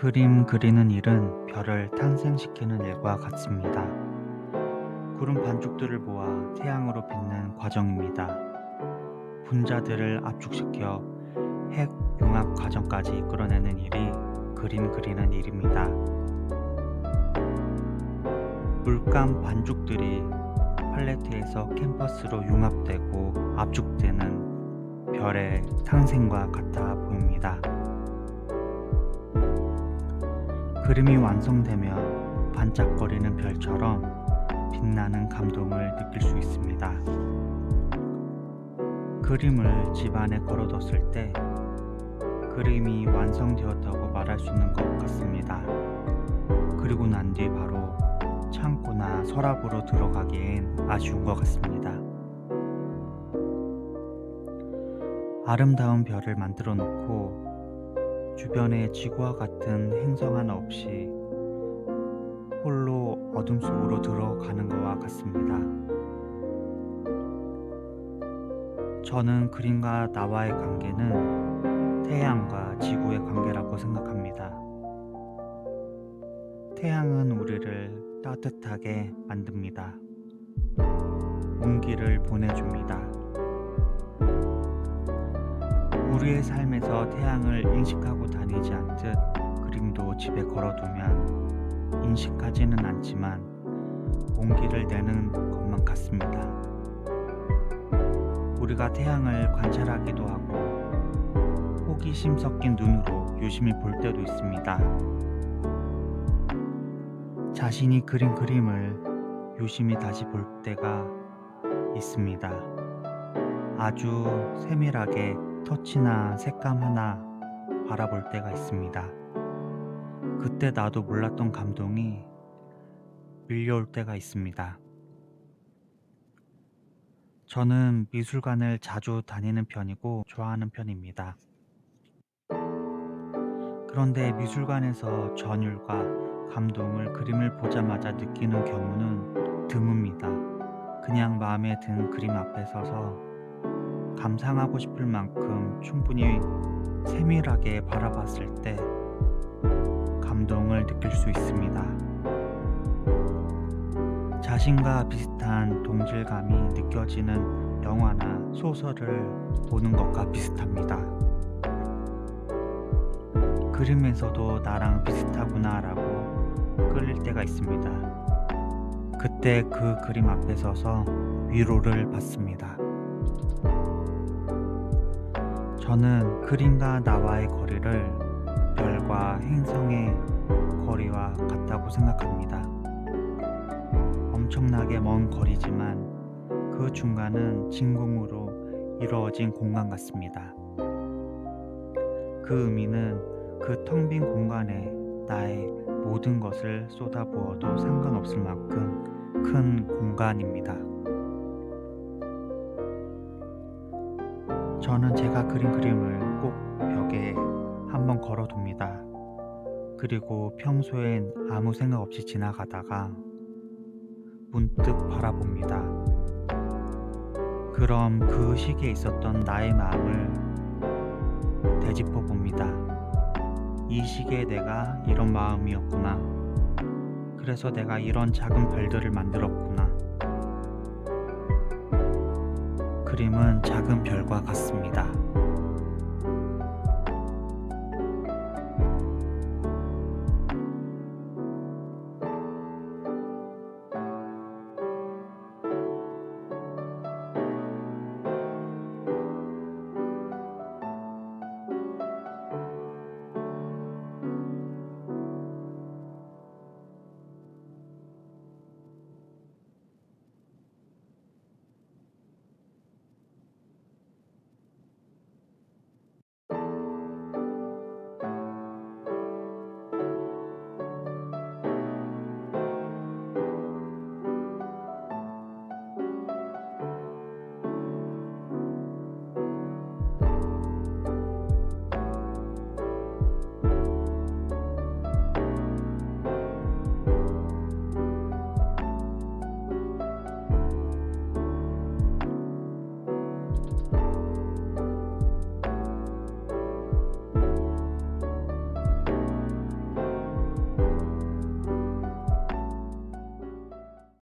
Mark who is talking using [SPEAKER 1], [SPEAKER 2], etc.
[SPEAKER 1] 그림 그리는 일은 별을 탄생시키는 일과 같습니다. 구름 반죽들을 모아 태양으로 빚는 과정입니다. 분자들을 압축시켜 핵 융합 과정까지 이끌어내는 일이 그림 그리는 일입니다. 물감 반죽들이 팔레트에서 캔버스로 융합되고 압축되는 별의 탄생과 같아 보입니다. 그림이 완성되면 반짝거리는 별처럼 빛나는 감동을 느낄 수 있습니다. 그림을 집 안에 걸어뒀을 때 그림이 완성되었다고 말할 수 있는 것 같습니다. 그리고 난 뒤 바로 창고나 서랍으로 들어가기엔 아쉬운 것 같습니다. 아름다운 별을 만들어 놓고 주변에 지구와 같은 행성 하나 없이 홀로 어둠 속으로 들어가는 것과 같습니다. 저는 그림과 나와의 관계는 태양과 지구의 관계라고 생각합니다. 태양은 우리를 따뜻하게 만듭니다. 온기를 보내줍니다. 우리의 삶에서 태양을 인식하고 다니지 않듯 그림도 집에 걸어두면 인식하지는 않지만 온기를 내는 것만 같습니다. 우리가 태양을 관찰하기도 하고 호기심 섞인 눈으로 유심히 볼 때도 있습니다. 자신이 그린 그림을 유심히 다시 볼 때가 있습니다. 아주 세밀하게 터치나 색감 하나 바라볼 때가 있습니다. 그때 나도 몰랐던 감동이 밀려올 때가 있습니다. 저는 미술관을 자주 다니는 편이고 좋아하는 편입니다. 그런데 미술관에서 전율과 감동을 그림을 보자마자 느끼는 경우는 드뭅니다. 그냥 마음에 든 그림 앞에 서서 감상하고 싶을 만큼 충분히 세밀하게 바라봤을 때 감동을 느낄 수 있습니다. 자신과 비슷한 동질감이 느껴지는 영화나 소설을 보는 것과 비슷합니다. 그림에서도 나랑 비슷하구나라고 끌릴 때가 있습니다. 그때 그 그림 앞에 서서 위로를 받습니다. 저는 그림과 나와의 거리를 별과 행성의 거리와 같다고 생각합니다. 엄청나게 먼 거리지만 그 중간은 진공으로 이루어진 공간 같습니다. 그 의미는 그 텅 빈 공간에 나의 모든 것을 쏟아부어도 상관없을 만큼 큰 공간입니다. 저는 제가 그린 그림을 꼭 벽에 한번 걸어둡니다. 그리고 평소엔 아무 생각 없이 지나가다가 문득 바라봅니다. 그럼 그 시기에 있었던 나의 마음을 되짚어 봅니다. 이 시기에 내가 이런 마음이었구나. 그래서 내가 이런 작은 별들을 만들었구나. 그림은 작은 별과 같습니다.